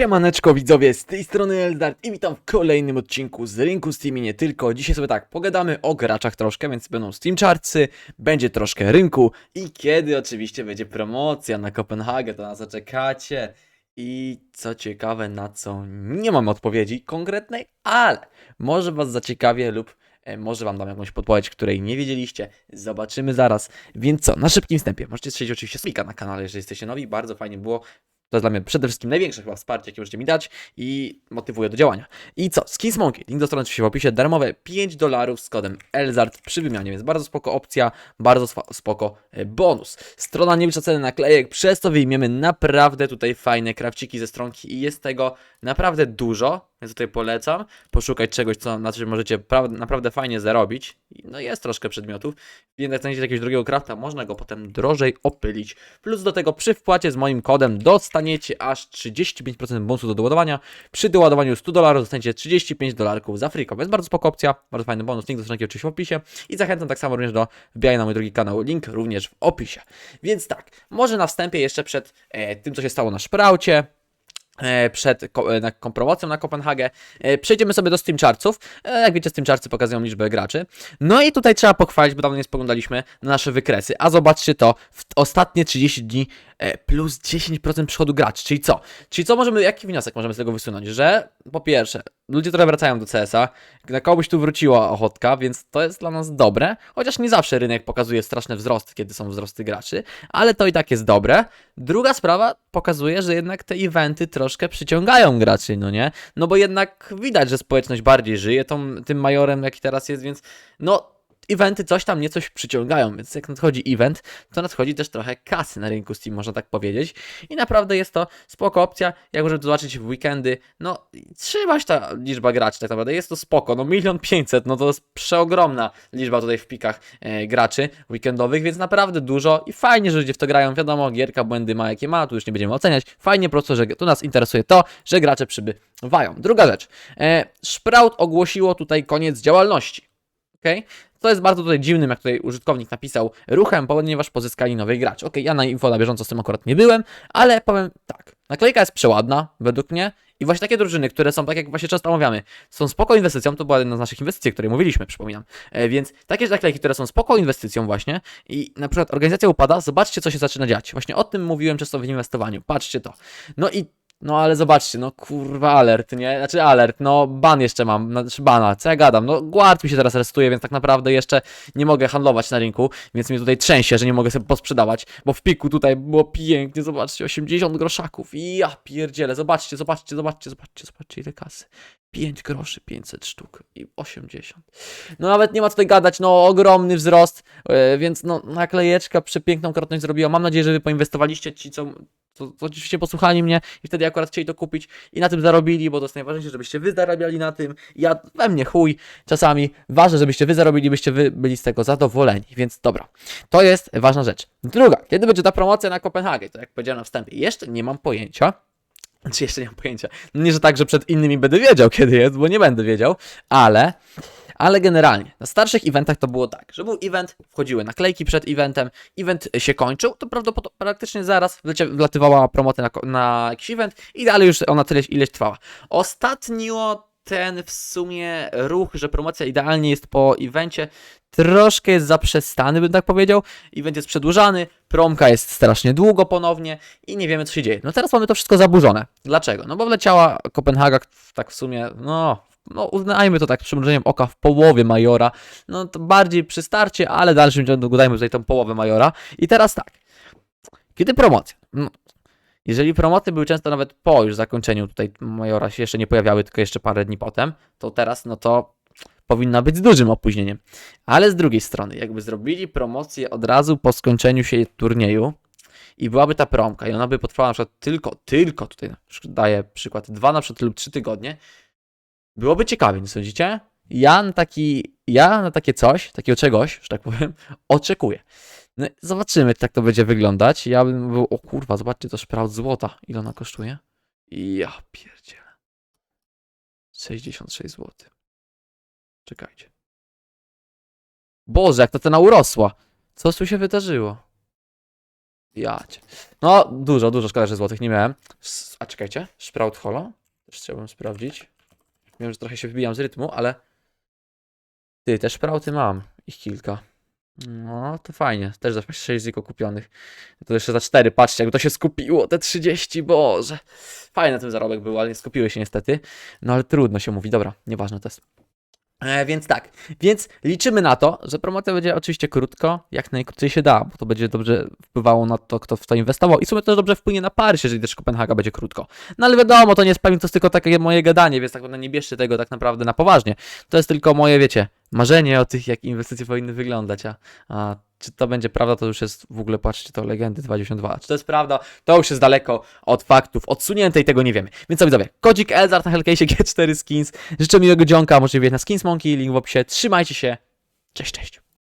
Siemaneczko widzowie, z tej strony Eldart i witam w kolejnym odcinku z Rynku Steam i nie tylko. Dzisiaj sobie tak, pogadamy o graczach troszkę, więc będą Steam Chartsy, będzie troszkę rynku i kiedy oczywiście będzie promocja na Kopenhagę, to na co czekacie. I co ciekawe, na co nie mam odpowiedzi konkretnej, ale może was zaciekawię lub e, może wam dam jakąś podpowiedź, której nie wiedzieliście. Zobaczymy zaraz. Więc co, na szybkim wstępie. Możecie strzelić oczywiście subika na kanale, jeżeli jesteście nowi. Bardzo fajnie było. To jest dla mnie przede wszystkim największe chyba wsparcie, jakie możecie mi dać i motywuje do działania. I co? Skins Monkey. Link do strony oczywiście w opisie. Darmowe 5 dolarów z kodem ELZART przy wymianie, więc bardzo spoko opcja, bardzo spoko e, bonus. Strona nie ceny naklejek, przez to wyjmiemy naprawdę tutaj fajne krawciki ze stronki i jest tego naprawdę dużo, więc tutaj polecam poszukać czegoś, co, na czym możecie pra- naprawdę fajnie zarobić. No jest troszkę przedmiotów, więc jak znajdziecie jakiegoś drugiego krafta, można go potem drożej opylić. Plus do tego przy wpłacie z moim kodem dostaniecie aż 35% bonusu do doładowania. Przy doładowaniu 100 dolarów dostaniecie 35 dolarków za friko, więc bardzo spoko opcja, bardzo fajny bonus. Link do stronki oczywiście w opisie i zachęcam tak samo również do wbijania na mój drugi kanał, link również w opisie. Więc tak, może na wstępie jeszcze przed e, tym, co się stało na Szpraucie, przed e, na ko- promocją na Kopenhagę. E, Przejdziemy sobie do Steam Chartsów. E, Jak wiecie, Steam Chartsy pokazują liczbę graczy. No i tutaj trzeba pochwalić, bo dawno nie spoglądaliśmy na nasze wykresy. A zobaczcie to, w ostatnie 30 dni e, plus 10% przychodu graczy. Czyli co? Czyli co możemy, jaki wniosek możemy z tego wysunąć? Że po pierwsze, ludzie trochę wracają do CS-a, na kogoś tu wróciła ochotka, więc to jest dla nas dobre. Chociaż nie zawsze rynek pokazuje straszny wzrost, kiedy są wzrosty graczy, ale to i tak jest dobre. Druga sprawa pokazuje, że jednak te eventy troszkę przyciągają graczy, no nie? No bo jednak widać, że społeczność bardziej żyje tą, tym majorem, jaki teraz jest, więc no eventy coś tam nie coś przyciągają, więc jak nadchodzi event, to nadchodzi też trochę kasy na rynku Steam, można tak powiedzieć. I naprawdę jest to spoko opcja, jak możemy to zobaczyć w weekendy, no trzyma się ta liczba graczy tak naprawdę, jest to spoko, no milion pięćset, no to jest przeogromna liczba tutaj w pikach e, graczy weekendowych, więc naprawdę dużo i fajnie, że ludzie w to grają, wiadomo, gierka błędy ma jakie ma, tu już nie będziemy oceniać, fajnie po prostu, że tu nas interesuje to, że gracze przybywają. Druga rzecz, e, Sprout ogłosiło tutaj koniec działalności. Okay? To jest bardzo tutaj dziwnym, jak tutaj użytkownik napisał, ruchem, ponieważ pozyskali nowych graczy. Ok, ja na info na bieżąco z tym akurat nie byłem, ale powiem tak. Naklejka jest przeładna, według mnie. I właśnie takie drużyny, które są, tak jak właśnie często omawiamy, są spoko inwestycją, to była jedna z naszych inwestycji, o której mówiliśmy, przypominam. E, więc takie naklejki, które są spoko inwestycją właśnie i na przykład organizacja upada, zobaczcie, co się zaczyna dziać. Właśnie o tym mówiłem często w inwestowaniu. Patrzcie to. No i no ale zobaczcie, no kurwa alert, nie? Znaczy alert, no ban jeszcze mam, znaczy bana, co ja gadam? No guard mi się teraz restuje, więc tak naprawdę jeszcze nie mogę handlować na rynku, więc mnie tutaj trzęsie, że nie mogę sobie posprzedawać, bo w piku tutaj było pięknie, zobaczcie, 80 groszaków i ja pierdzielę, zobaczcie, zobaczcie, zobaczcie, zobaczcie, zobaczcie ile kasy. 5 groszy, 500 sztuk i 80. No nawet nie ma tutaj gadać, no ogromny wzrost, yy, więc no naklejeczka przepiękną krotność zrobiła. Mam nadzieję, że wy poinwestowaliście ci, co, co, co oczywiście posłuchali mnie i wtedy akurat chcieli to kupić i na tym zarobili, bo to jest najważniejsze, żebyście wy zarabiali na tym. Ja we mnie chuj czasami. Ważne, żebyście wy zarobili, byście wy byli z tego zadowoleni, więc dobra. To jest ważna rzecz. Druga, kiedy będzie ta promocja na Kopenhagę? To jak powiedziałem na wstępie, jeszcze nie mam pojęcia. Znaczy jeszcze nie mam pojęcia. Nie, że tak, że przed innymi będę wiedział, kiedy jest, bo nie będę wiedział, ale, ale generalnie na starszych eventach to było tak, że był event, wchodziły naklejki przed eventem, event się kończył, to prawdopodobnie praktycznie zaraz wlatywała promocja na, na jakiś event i dalej już ona tyle ileś trwała. Ostatnio ten w sumie ruch, że promocja idealnie jest po evencie, troszkę jest zaprzestany, bym tak powiedział. Event jest przedłużany, promka jest strasznie długo ponownie i nie wiemy, co się dzieje. No teraz mamy to wszystko zaburzone. Dlaczego? No bo wleciała Kopenhaga tak w sumie, no, no uznajmy to tak przymrużeniem oka w połowie Majora. No to bardziej przy starcie, ale dalszym ciągu dajmy tutaj tą połowę Majora. I teraz tak. Kiedy promocja? No, jeżeli promoty były często nawet po już zakończeniu tutaj Majora się jeszcze nie pojawiały, tylko jeszcze parę dni potem, to teraz no to powinna być z dużym opóźnieniem. Ale z drugiej strony, jakby zrobili promocję od razu po skończeniu się turnieju i byłaby ta promka i ona by potrwała na przykład tylko, tylko tutaj daję przykład, dwa na przykład lub trzy tygodnie, byłoby ciekawie, nie sądzicie? Ja na taki, ja na takie coś, takiego czegoś, że tak powiem, oczekuję. No, zobaczymy, jak to będzie wyglądać. Ja bym był, o kurwa, zobaczcie to szpraut złota, ile ona kosztuje. Ja pierdzielę. 66 zł. Czekajcie. Boże, jak ta cena urosła. Co tu się wydarzyło? Ja cię. No, dużo, dużo, szkoda, że złotych nie miałem. A czekajcie, Sprout Holo? Też chciałbym sprawdzić. Wiem, że trochę się wybijam z rytmu, ale... Ty, te Sprouty mam. Ich kilka. No, to fajnie. Też za 6 ziko kupionych. To jeszcze za 4, patrzcie, jakby to się skupiło, te 30, boże. Fajny ten zarobek był, ale nie skupiły się niestety. No ale trudno się mówi, dobra, nieważne to jest. E, więc tak, więc liczymy na to, że promocja będzie oczywiście krótko, jak najkrócej się da, bo to będzie dobrze wpływało na to, kto w to inwestował i w sumie też dobrze wpłynie na Paryż, jeżeli też Kopenhaga będzie krótko. No ale wiadomo, to nie jest pewnie, to jest tylko takie moje gadanie, więc tak naprawdę nie bierzcie tego tak naprawdę na poważnie. To jest tylko moje, wiecie, marzenie o tych, jak inwestycje powinny wyglądać, a, a czy to będzie prawda, to już jest w ogóle, patrzcie, to Legendy 22. Czy to jest prawda, to już jest daleko od faktów, odsunięte i tego nie wiemy. Więc co widzowie, kodzik Elzar na Hellcase G4 Skins. Życzę miłego dzionka, możecie wjechać na Skins Monkey, link w opisie. Trzymajcie się, cześć, cześć.